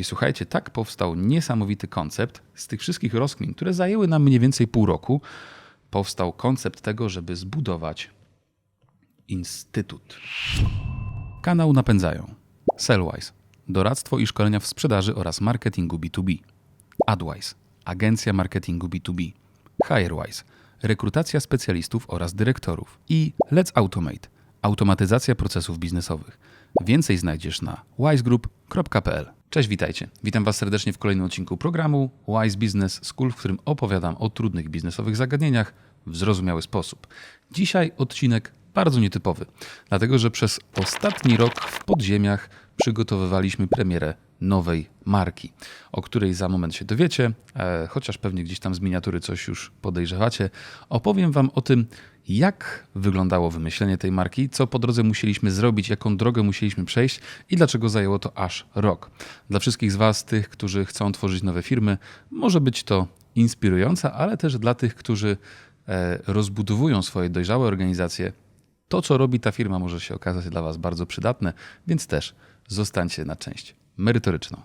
I słuchajcie, tak powstał niesamowity koncept z tych wszystkich rozkmin, które zajęły nam mniej więcej pół roku. Powstał koncept tego, żeby zbudować instytut. Kanał napędzają Sellwise, doradztwo i szkolenia w sprzedaży oraz marketingu B2B. AdWise, agencja marketingu B2B. HireWise, rekrutacja specjalistów oraz dyrektorów. I Let's Automate, automatyzacja procesów biznesowych. Więcej znajdziesz na wisegroup.pl. Cześć, witajcie. Witam Was serdecznie w kolejnym odcinku programu Wise Business School, w którym opowiadam o trudnych biznesowych zagadnieniach w zrozumiały sposób. Dzisiaj odcinek bardzo nietypowy, dlatego że przez ostatni rok w podziemiach przygotowywaliśmy premierę nowej marki, o której za moment się dowiecie, e, chociaż pewnie gdzieś tam z miniatury coś już podejrzewacie. Opowiem Wam o tym, jak wyglądało wymyślenie tej marki, co po drodze musieliśmy zrobić, jaką drogę musieliśmy przejść i dlaczego zajęło to aż rok. Dla wszystkich z Was, tych, którzy chcą tworzyć nowe firmy, może być to inspirujące, ale też dla tych, którzy e, rozbudowują swoje dojrzałe organizacje, to, co robi ta firma, może się okazać dla Was bardzo przydatne, więc też zostańcie na część merytoryczną.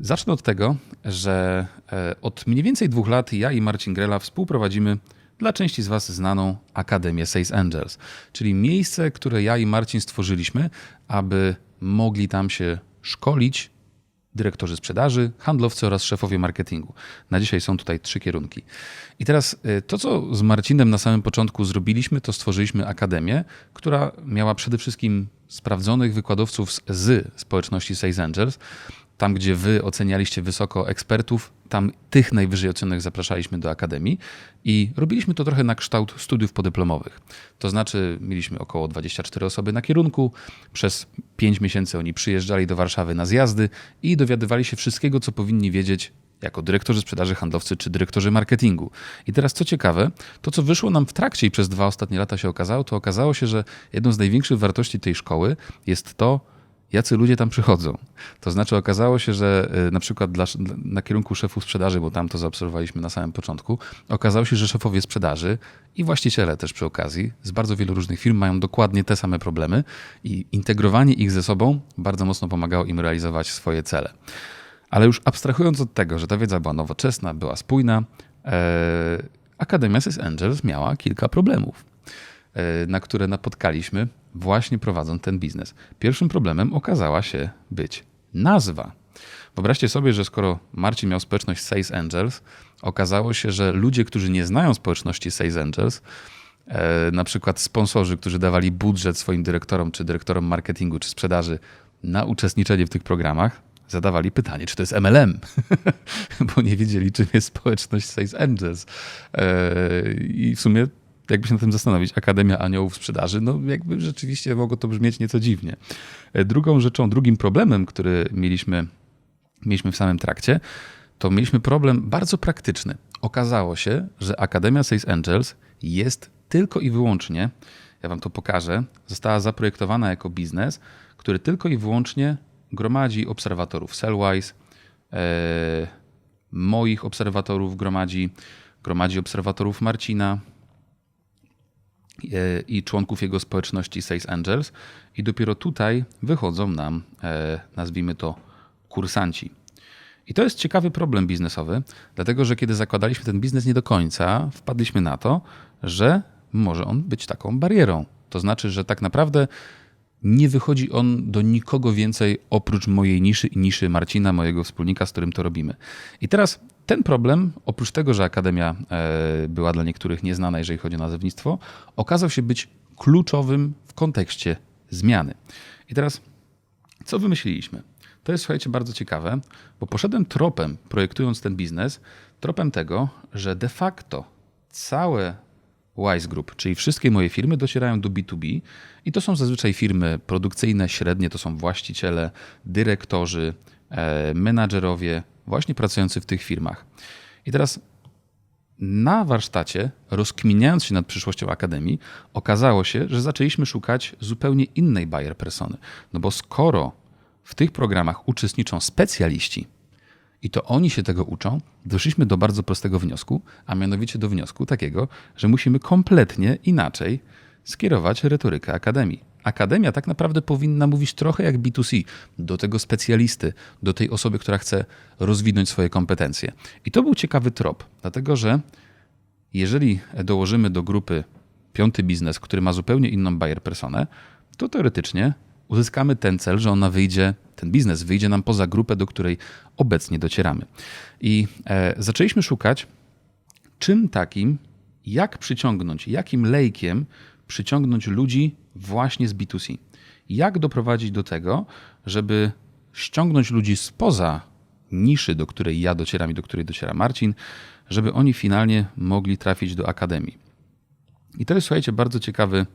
Zacznę od tego, że e, od mniej więcej dwóch lat ja i Marcin Grela współprowadzimy dla części z Was znaną Akademię Sales Angels, czyli miejsce, które ja i Marcin stworzyliśmy, aby mogli tam się szkolić dyrektorzy sprzedaży, handlowcy oraz szefowie marketingu. Na dzisiaj są tutaj trzy kierunki. I teraz y, to, co z Marcinem na samym początku zrobiliśmy, to stworzyliśmy akademię, która miała przede wszystkim sprawdzonych wykładowców z, z społeczności Sales Angels, tam, gdzie wy ocenialiście wysoko ekspertów, tam tych najwyżej ocenionych zapraszaliśmy do akademii i robiliśmy to trochę na kształt studiów podyplomowych. To znaczy, mieliśmy około 24 osoby na kierunku. Przez 5 miesięcy oni przyjeżdżali do Warszawy na zjazdy i dowiadywali się wszystkiego, co powinni wiedzieć jako dyrektorzy sprzedaży, handlowcy czy dyrektorzy marketingu. I teraz co ciekawe, to co wyszło nam w trakcie i przez dwa ostatnie lata się okazało, to okazało się, że jedną z największych wartości tej szkoły jest to, jacy ludzie tam przychodzą. To znaczy okazało się, że y, na przykład dla, na kierunku szefów sprzedaży, bo tam to zaobserwowaliśmy na samym początku, okazało się, że szefowie sprzedaży i właściciele też przy okazji z bardzo wielu różnych firm mają dokładnie te same problemy i integrowanie ich ze sobą bardzo mocno pomagało im realizować swoje cele. Ale już abstrahując od tego, że ta wiedza była nowoczesna, była spójna, e, Akademia Sys Angels miała kilka problemów, na które napotkaliśmy właśnie prowadząc ten biznes. Pierwszym problemem okazała się być nazwa. Wyobraźcie sobie, że skoro Marcin miał społeczność Sales Angels, okazało się, że ludzie, którzy nie znają społeczności Sales Angels, e, na przykład sponsorzy, którzy dawali budżet swoim dyrektorom, czy dyrektorom marketingu, czy sprzedaży na uczestniczenie w tych programach, zadawali pytanie, czy to jest MLM, bo nie wiedzieli, czym jest społeczność Sales Angels. E, I w sumie jakby się na tym zastanowić, Akademia Aniołów Sprzedaży, no jakby rzeczywiście mogło to brzmieć nieco dziwnie. E, drugą rzeczą, drugim problemem, który mieliśmy, mieliśmy w samym trakcie, to mieliśmy problem bardzo praktyczny. Okazało się, że Akademia Sales Angels jest tylko i wyłącznie, ja wam to pokażę, została zaprojektowana jako biznes, który tylko i wyłącznie gromadzi obserwatorów Sellwise, e, moich obserwatorów gromadzi, gromadzi obserwatorów Marcina, i członków jego społeczności Sales Angels i dopiero tutaj wychodzą nam, e, nazwijmy to, kursanci. I to jest ciekawy problem biznesowy, dlatego że kiedy zakładaliśmy ten biznes nie do końca, wpadliśmy na to, że może on być taką barierą. To znaczy, że tak naprawdę nie wychodzi on do nikogo więcej oprócz mojej niszy i niszy Marcina, mojego wspólnika, z którym to robimy. I teraz ten problem, oprócz tego, że Akademia e, była dla niektórych nieznana, jeżeli chodzi o nazewnictwo, okazał się być kluczowym w kontekście zmiany. I teraz, co wymyśliliśmy? To jest, słuchajcie, bardzo ciekawe, bo poszedłem tropem, projektując ten biznes, tropem tego, że de facto całe Wise Group, czyli wszystkie moje firmy docierają do B2B i to są zazwyczaj firmy produkcyjne, średnie, to są właściciele, dyrektorzy, e, menadżerowie, właśnie pracujący w tych firmach. I teraz na warsztacie, rozkminiając się nad przyszłością Akademii, okazało się, że zaczęliśmy szukać zupełnie innej buyer persony. No bo skoro w tych programach uczestniczą specjaliści i to oni się tego uczą, doszliśmy do bardzo prostego wniosku, a mianowicie do wniosku takiego, że musimy kompletnie inaczej skierować retorykę Akademii. akademia tak naprawdę powinna mówić trochę jak B2C, do tego specjalisty, do tej osoby, która chce rozwinąć swoje kompetencje. I to był ciekawy trop, dlatego że jeżeli dołożymy do grupy piąty biznes, który ma zupełnie inną buyer personę, to teoretycznie uzyskamy ten cel, że ona wyjdzie, ten biznes wyjdzie nam poza grupę, do której obecnie docieramy. I e, zaczęliśmy szukać, czym takim, jak przyciągnąć, jakim lejkiem przyciągnąć ludzi właśnie z B2C. Jak doprowadzić do tego, żeby ściągnąć ludzi spoza niszy, do której ja docieram i do której dociera Marcin, żeby oni finalnie mogli trafić do akademii. I to jest, słuchajcie, bardzo ciekawy,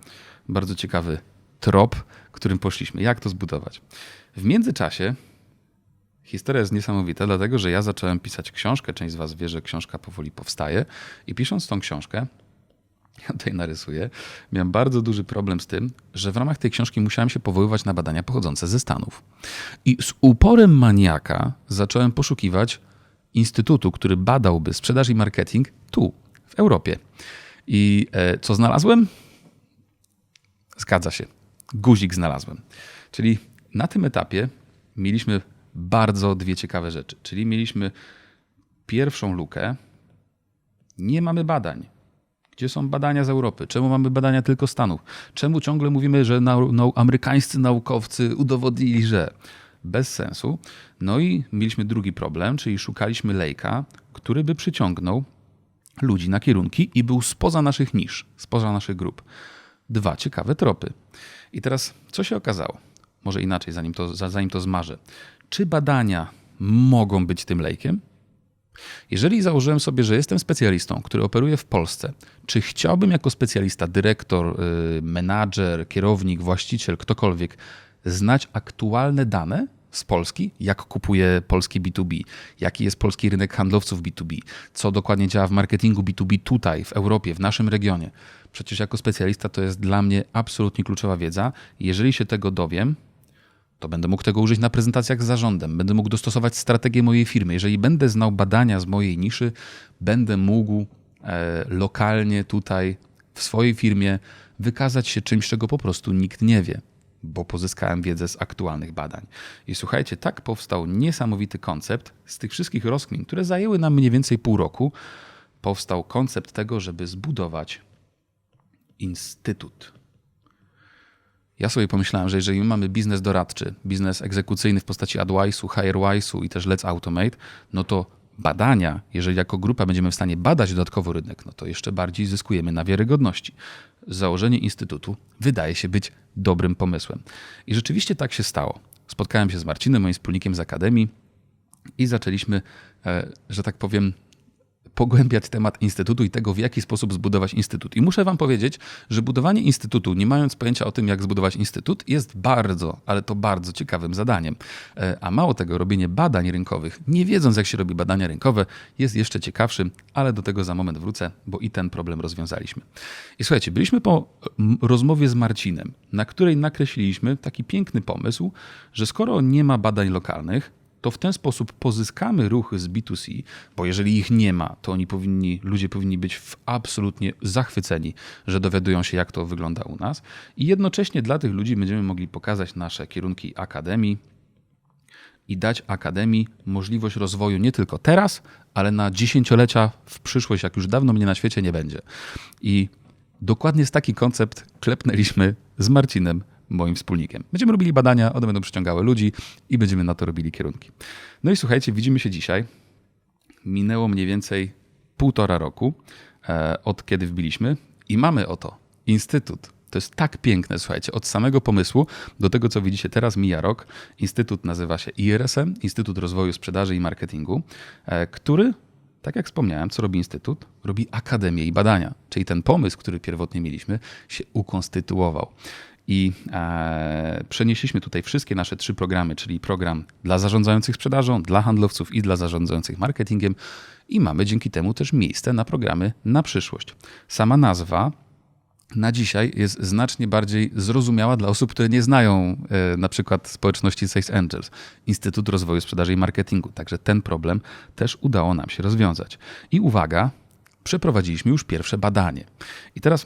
bardzo ciekawy trop, którym poszliśmy. Jak to zbudować? W międzyczasie historia jest niesamowita, dlatego że ja zacząłem pisać książkę. Część z Was wie, że książka powoli powstaje. I pisząc tą książkę, ja tutaj narysuję, miałem bardzo duży problem z tym, że w ramach tej książki musiałem się powoływać na badania pochodzące ze Stanów. I z uporem maniaka zacząłem poszukiwać instytutu, który badałby sprzedaż i marketing tu, w Europie. I e, co znalazłem? Zgadza się. Guzik znalazłem. Czyli na tym etapie mieliśmy bardzo dwie ciekawe rzeczy. Czyli mieliśmy pierwszą lukę. Nie mamy badań. Gdzie są badania z Europy? Czemu mamy badania tylko Stanów? Czemu ciągle mówimy, że nau, amerykańscy naukowcy udowodnili, że bez sensu? No i mieliśmy drugi problem, czyli szukaliśmy lejka, który by przyciągnął ludzi na kierunki i był spoza naszych nisz, spoza naszych grup. Dwa ciekawe tropy. I teraz, co się okazało? Może inaczej, zanim to, zanim to zmarzę. Czy badania mogą być tym lejkiem? Jeżeli założyłem sobie, że jestem specjalistą, który operuje w Polsce, czy chciałbym jako specjalista, dyrektor, y, menadżer, kierownik, właściciel, ktokolwiek, znać aktualne dane z Polski, jak kupuje polski B2B, jaki jest polski rynek handlowców B2B, co dokładnie działa w marketingu B2B tutaj, w Europie, w naszym regionie. Przecież jako specjalista to jest dla mnie absolutnie kluczowa wiedza. Jeżeli się tego dowiem, to będę mógł tego użyć na prezentacjach z zarządem, będę mógł dostosować strategię mojej firmy. Jeżeli będę znał badania z mojej niszy, będę mógł e, lokalnie tutaj w swojej firmie wykazać się czymś, czego po prostu nikt nie wie bo pozyskałem wiedzę z aktualnych badań. I słuchajcie, tak powstał niesamowity koncept z tych wszystkich rozkmin, które zajęły nam mniej więcej pół roku. Powstał koncept tego, żeby zbudować instytut. Ja sobie pomyślałem, że jeżeli mamy biznes doradczy, biznes egzekucyjny w postaci AdWise'u, HireWise'u i też Let's Automate, no to badania, jeżeli jako grupa będziemy w stanie badać dodatkowo rynek, no to jeszcze bardziej zyskujemy na wiarygodności. Założenie instytutu wydaje się być dobrym pomysłem. I rzeczywiście tak się stało. Spotkałem się z Marcinem, moim wspólnikiem z Akademii i zaczęliśmy, e, że tak powiem, pogłębiać temat instytutu i tego, w jaki sposób zbudować instytut. I muszę Wam powiedzieć, że budowanie instytutu, nie mając pojęcia o tym, jak zbudować instytut, jest bardzo, ale to bardzo ciekawym zadaniem. E, a mało tego, robienie badań rynkowych, nie wiedząc, jak się robi badania rynkowe, jest jeszcze ciekawszym, ale do tego za moment wrócę, bo i ten problem rozwiązaliśmy. I słuchajcie, byliśmy po rozmowie z Marcinem, na której nakreśliliśmy taki piękny pomysł, że skoro nie ma badań lokalnych, to w ten sposób pozyskamy ruchy z B2C, bo jeżeli ich nie ma, to oni powinni, ludzie powinni być w absolutnie zachwyceni, że dowiadują się, jak to wygląda u nas. I jednocześnie dla tych ludzi będziemy mogli pokazać nasze kierunki akademii i dać akademii możliwość rozwoju nie tylko teraz, ale na dziesięciolecia w przyszłość, jak już dawno mnie na świecie nie będzie. I dokładnie z taki koncept klepnęliśmy z Marcinem moim wspólnikiem. Będziemy robili badania, one będą przyciągały ludzi i będziemy na to robili kierunki. No i słuchajcie, widzimy się dzisiaj. Minęło mniej więcej półtora roku e, od kiedy wbiliśmy i mamy oto Instytut. To jest tak piękne, słuchajcie, od samego pomysłu do tego, co widzicie teraz, mija rok. Instytut nazywa się IRSM, Instytut Rozwoju Sprzedaży i Marketingu, e, który tak jak wspomniałem, co robi Instytut? Robi Akademię i Badania, czyli ten pomysł, który pierwotnie mieliśmy, się ukonstytuował. I e, przenieśliśmy tutaj wszystkie nasze trzy programy, czyli program dla zarządzających sprzedażą, dla handlowców i dla zarządzających marketingiem. I mamy dzięki temu też miejsce na programy na przyszłość. Sama nazwa na dzisiaj jest znacznie bardziej zrozumiała dla osób, które nie znają e, na przykład społeczności Sales Angels, Instytut Rozwoju Sprzedaży i Marketingu. Także ten problem też udało nam się rozwiązać. I uwaga, przeprowadziliśmy już pierwsze badanie. I teraz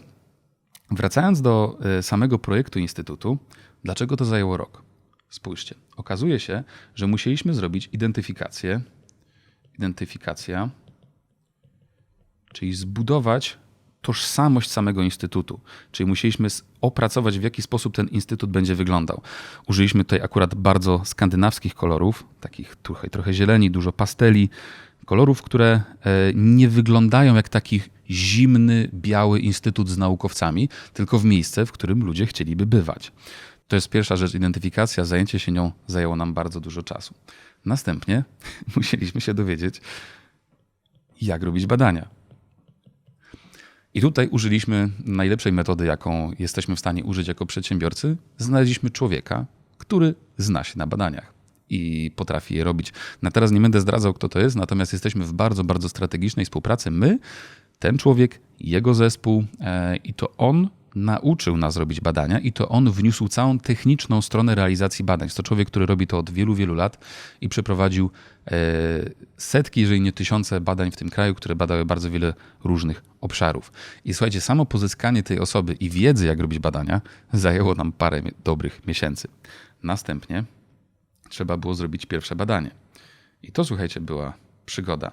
Wracając do e, samego projektu Instytutu, dlaczego to zajęło rok? Spójrzcie, okazuje się, że musieliśmy zrobić identyfikację. Identyfikacja, czyli zbudować tożsamość samego instytutu. Czyli musieliśmy opracować, w jaki sposób ten instytut będzie wyglądał. Użyliśmy tutaj akurat bardzo skandynawskich kolorów, takich trochę, trochę zieleni, dużo pasteli, kolorów, które e, nie wyglądają jak taki zimny, biały instytut z naukowcami, tylko w miejsce, w którym ludzie chcieliby bywać. To jest pierwsza rzecz, identyfikacja, zajęcie się nią zajęło nam bardzo dużo czasu. Następnie musieliśmy się dowiedzieć, jak robić badania. I tutaj użyliśmy najlepszej metody, jaką jesteśmy w stanie użyć jako przedsiębiorcy. Znaleźliśmy człowieka, który zna się na badaniach i potrafi je robić. Na teraz nie będę zdradzał, kto to jest, natomiast jesteśmy w bardzo, bardzo strategicznej współpracy. My, ten człowiek, jego zespół e, i to on nauczył nas robić badania i to on wniósł całą techniczną stronę realizacji badań. To człowiek, który robi to od wielu, wielu lat i przeprowadził e, setki, jeżeli nie tysiące badań w tym kraju, które badały bardzo wiele różnych obszarów. I słuchajcie, samo pozyskanie tej osoby i wiedzy, jak robić badania, zajęło nam parę dobrych miesięcy. Następnie trzeba było zrobić pierwsze badanie. I to, słuchajcie, była przygoda.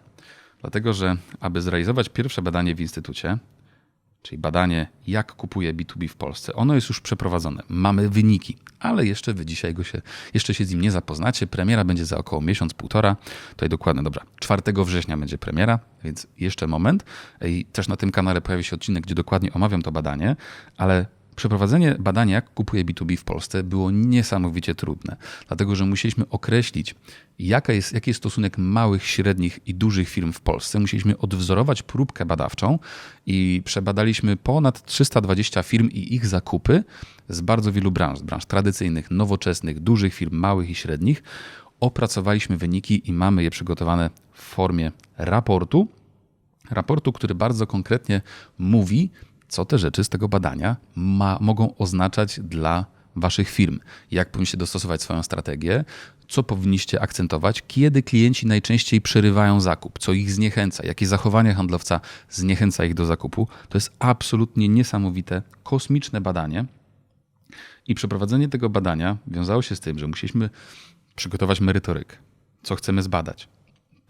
Dlatego, że aby zrealizować pierwsze badanie w instytucie, czyli badanie, jak kupuje B2B w Polsce. Ono jest już przeprowadzone. Mamy wyniki, ale jeszcze wy dzisiaj go się, jeszcze się z nim nie zapoznacie. Premiera będzie za około miesiąc, półtora. Tutaj dokładnie, dobra, 4 września będzie premiera, więc jeszcze moment. I też na tym kanale pojawi się odcinek, gdzie dokładnie omawiam to badanie, ale Przeprowadzenie badania, jak kupuje B2B w Polsce, było niesamowicie trudne, dlatego że musieliśmy określić, jaka jest, jaki jest stosunek małych, średnich i dużych firm w Polsce. Musieliśmy odwzorować próbkę badawczą i przebadaliśmy ponad 320 firm i ich zakupy z bardzo wielu branż, branż tradycyjnych, nowoczesnych, dużych firm, małych i średnich. Opracowaliśmy wyniki i mamy je przygotowane w formie raportu. Raportu, który bardzo konkretnie mówi, co te rzeczy z tego badania ma, mogą oznaczać dla waszych firm, jak powinniście dostosować swoją strategię, co powinniście akcentować, kiedy klienci najczęściej przerywają zakup, co ich zniechęca, jakie zachowanie handlowca zniechęca ich do zakupu. To jest absolutnie niesamowite, kosmiczne badanie. I przeprowadzenie tego badania wiązało się z tym, że musieliśmy przygotować merytorykę, co chcemy zbadać,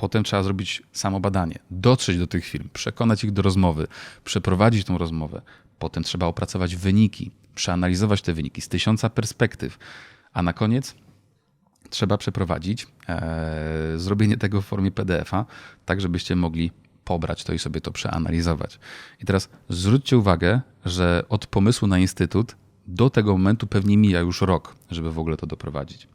Potem trzeba zrobić samo badanie, dotrzeć do tych firm, przekonać ich do rozmowy, przeprowadzić tą rozmowę. Potem trzeba opracować wyniki, przeanalizować te wyniki z tysiąca perspektyw. A na koniec trzeba przeprowadzić e, zrobienie tego w formie PDF-a, tak żebyście mogli pobrać to i sobie to przeanalizować. I teraz zwróćcie uwagę, że od pomysłu na instytut do tego momentu pewnie mija już rok, żeby w ogóle to doprowadzić.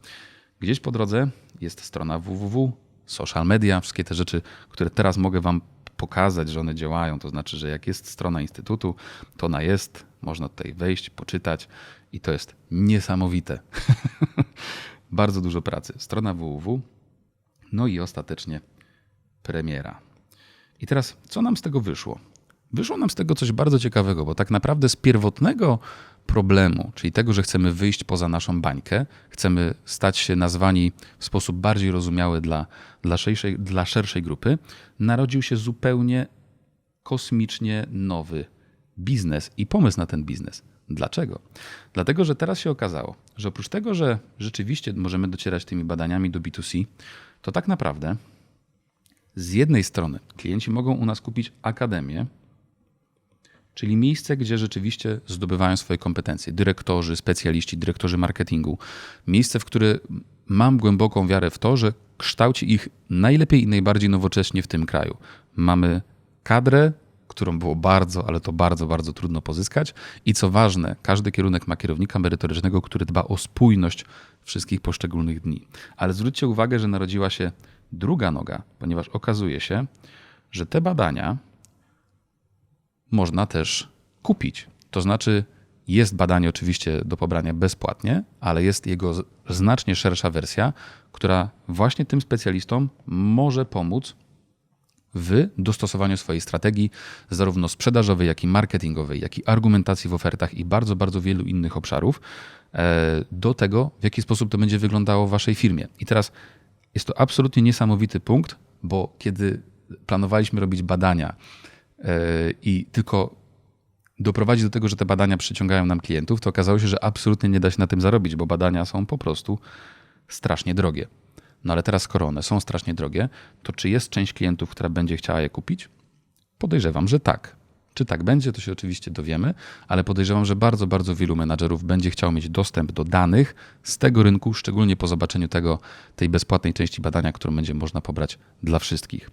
Gdzieś po drodze jest strona www social media, wszystkie te rzeczy, które teraz mogę Wam pokazać, że one działają. To znaczy, że jak jest strona instytutu, to ona jest, można tutaj wejść, poczytać i to jest niesamowite. Bardzo dużo pracy. Strona www, no i ostatecznie premiera. I teraz, co nam z tego wyszło? Wyszło nam z tego coś bardzo ciekawego, bo tak naprawdę z pierwotnego problemu, czyli tego, że chcemy wyjść poza naszą bańkę, chcemy stać się nazwani w sposób bardziej rozumiały dla, dla, szerszej, dla szerszej grupy, narodził się zupełnie kosmicznie nowy biznes i pomysł na ten biznes. Dlaczego? Dlatego, że teraz się okazało, że oprócz tego, że rzeczywiście możemy docierać tymi badaniami do B2C, to tak naprawdę z jednej strony klienci mogą u nas kupić akademię, czyli miejsce, gdzie rzeczywiście zdobywają swoje kompetencje. Dyrektorzy, specjaliści, dyrektorzy marketingu. Miejsce, w które mam głęboką wiarę w to, że kształci ich najlepiej i najbardziej nowocześnie w tym kraju. Mamy kadrę, którą było bardzo, ale to bardzo, bardzo trudno pozyskać. I co ważne, każdy kierunek ma kierownika merytorycznego, który dba o spójność wszystkich poszczególnych dni. Ale zwróćcie uwagę, że narodziła się druga noga, ponieważ okazuje się, że te badania można też kupić. To znaczy, jest badanie oczywiście do pobrania bezpłatnie, ale jest jego znacznie szersza wersja, która właśnie tym specjalistom może pomóc w dostosowaniu swojej strategii, zarówno sprzedażowej, jak i marketingowej, jak i argumentacji w ofertach i bardzo, bardzo wielu innych obszarów, e, do tego, w jaki sposób to będzie wyglądało w waszej firmie. I teraz jest to absolutnie niesamowity punkt, bo kiedy planowaliśmy robić badania, i tylko doprowadzi do tego, że te badania przyciągają nam klientów, to okazało się, że absolutnie nie da się na tym zarobić, bo badania są po prostu strasznie drogie. No ale teraz, skoro one są strasznie drogie, to czy jest część klientów, która będzie chciała je kupić? Podejrzewam, że tak. Czy tak będzie, to się oczywiście dowiemy, ale podejrzewam, że bardzo, bardzo wielu menadżerów będzie chciał mieć dostęp do danych z tego rynku, szczególnie po zobaczeniu tego, tej bezpłatnej części badania, którą będzie można pobrać dla wszystkich.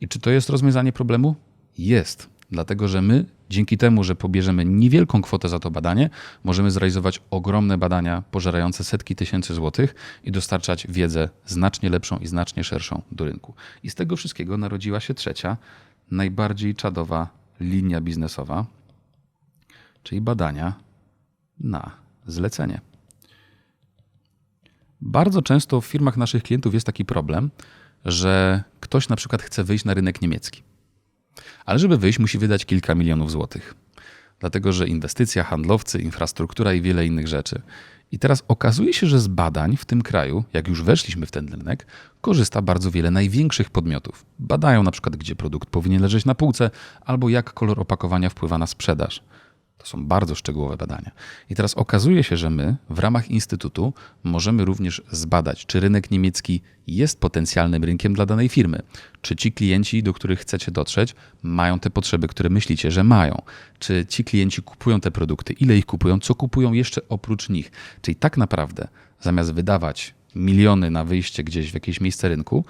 I czy to jest rozwiązanie problemu? Jest. Dlatego, że my dzięki temu, że pobierzemy niewielką kwotę za to badanie, możemy zrealizować ogromne badania pożerające setki tysięcy złotych i dostarczać wiedzę znacznie lepszą i znacznie szerszą do rynku. I z tego wszystkiego narodziła się trzecia, najbardziej czadowa linia biznesowa, czyli badania na zlecenie. Bardzo często w firmach naszych klientów jest taki problem, że ktoś na przykład chce wyjść na rynek niemiecki. Ale żeby wyjść, musi wydać kilka milionów złotych. Dlatego, że inwestycja, handlowcy, infrastruktura i wiele innych rzeczy. I teraz okazuje się, że z badań w tym kraju, jak już weszliśmy w ten rynek, korzysta bardzo wiele największych podmiotów. Badają na przykład, gdzie produkt powinien leżeć na półce, albo jak kolor opakowania wpływa na sprzedaż. To są bardzo szczegółowe badania. I teraz okazuje się, że my w ramach Instytutu możemy również zbadać, czy rynek niemiecki jest potencjalnym rynkiem dla danej firmy. Czy ci klienci, do których chcecie dotrzeć, mają te potrzeby, które myślicie, że mają. Czy ci klienci kupują te produkty, ile ich kupują, co kupują jeszcze oprócz nich. Czyli tak naprawdę, zamiast wydawać miliony na wyjście gdzieś w jakieś miejsce rynku,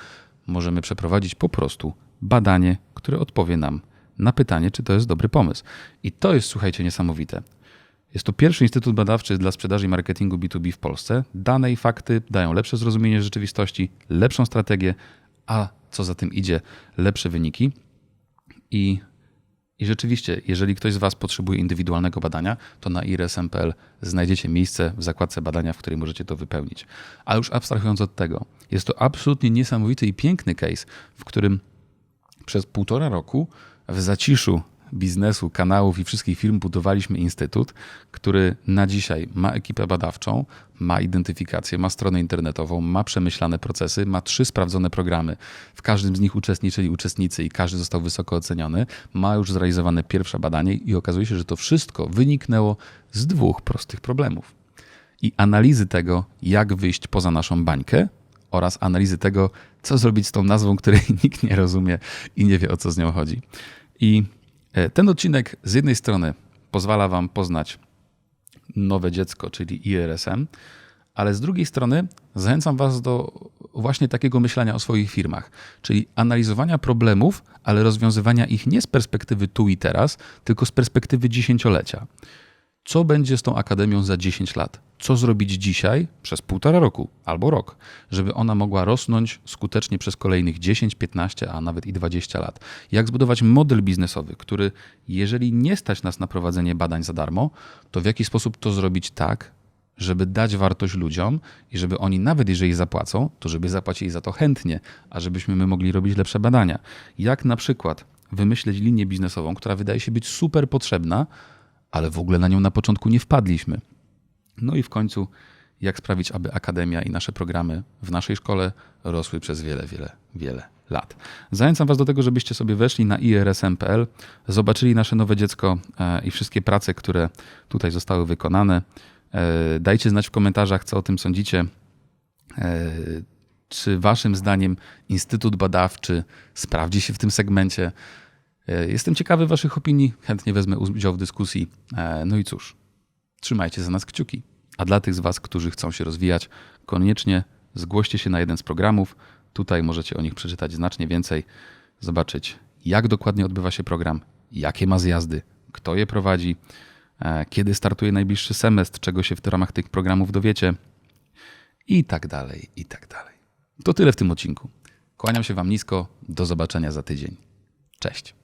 możemy przeprowadzić po prostu badanie, które odpowie nam na pytanie, czy to jest dobry pomysł. I to jest, słuchajcie, niesamowite. Jest to pierwszy instytut badawczy dla sprzedaży i marketingu B2B w Polsce. Dane i fakty dają lepsze zrozumienie rzeczywistości, lepszą strategię, a co za tym idzie, lepsze wyniki. I, I rzeczywiście, jeżeli ktoś z Was potrzebuje indywidualnego badania, to na irsm.pl znajdziecie miejsce w zakładce badania, w której możecie to wypełnić. A już abstrahując od tego, jest to absolutnie niesamowity i piękny case, w którym przez półtora roku w zaciszu biznesu, kanałów i wszystkich firm budowaliśmy instytut, który na dzisiaj ma ekipę badawczą, ma identyfikację, ma stronę internetową, ma przemyślane procesy, ma trzy sprawdzone programy. W każdym z nich uczestniczyli uczestnicy i każdy został wysoko oceniony. Ma już zrealizowane pierwsze badanie i okazuje się, że to wszystko wyniknęło z dwóch prostych problemów. I analizy tego, jak wyjść poza naszą bańkę, oraz analizy tego, co zrobić z tą nazwą, której nikt nie rozumie i nie wie o co z nią chodzi. I e, ten odcinek z jednej strony pozwala Wam poznać nowe dziecko, czyli IRSM, ale z drugiej strony zachęcam Was do właśnie takiego myślenia o swoich firmach, czyli analizowania problemów, ale rozwiązywania ich nie z perspektywy tu i teraz, tylko z perspektywy dziesięciolecia. Co będzie z tą akademią za 10 lat? Co zrobić dzisiaj przez półtora roku albo rok, żeby ona mogła rosnąć skutecznie przez kolejnych 10, 15, a nawet i 20 lat? Jak zbudować model biznesowy, który, jeżeli nie stać nas na prowadzenie badań za darmo, to w jaki sposób to zrobić tak, żeby dać wartość ludziom i żeby oni, nawet jeżeli zapłacą, to żeby zapłacili za to chętnie, a żebyśmy my mogli robić lepsze badania. Jak na przykład wymyśleć linię biznesową, która wydaje się być super potrzebna, ale w ogóle na nią na początku nie wpadliśmy. No i w końcu, jak sprawić, aby akademia i nasze programy w naszej szkole rosły przez wiele, wiele, wiele lat. Zachęcam Was do tego, żebyście sobie weszli na irsm.pl, zobaczyli nasze nowe dziecko e, i wszystkie prace, które tutaj zostały wykonane. E, dajcie znać w komentarzach, co o tym sądzicie. E, czy Waszym zdaniem Instytut Badawczy sprawdzi się w tym segmencie? E, jestem ciekawy Waszych opinii, chętnie wezmę udział w dyskusji. E, no i cóż, trzymajcie za nas kciuki. A dla tych z Was, którzy chcą się rozwijać, koniecznie zgłoście się na jeden z programów. Tutaj możecie o nich przeczytać znacznie więcej, zobaczyć, jak dokładnie odbywa się program, jakie ma zjazdy, kto je prowadzi, e, kiedy startuje najbliższy semestr, czego się w ramach tych programów dowiecie i tak dalej, i tak dalej. To tyle w tym odcinku. Kłaniam się Wam nisko. Do zobaczenia za tydzień. Cześć.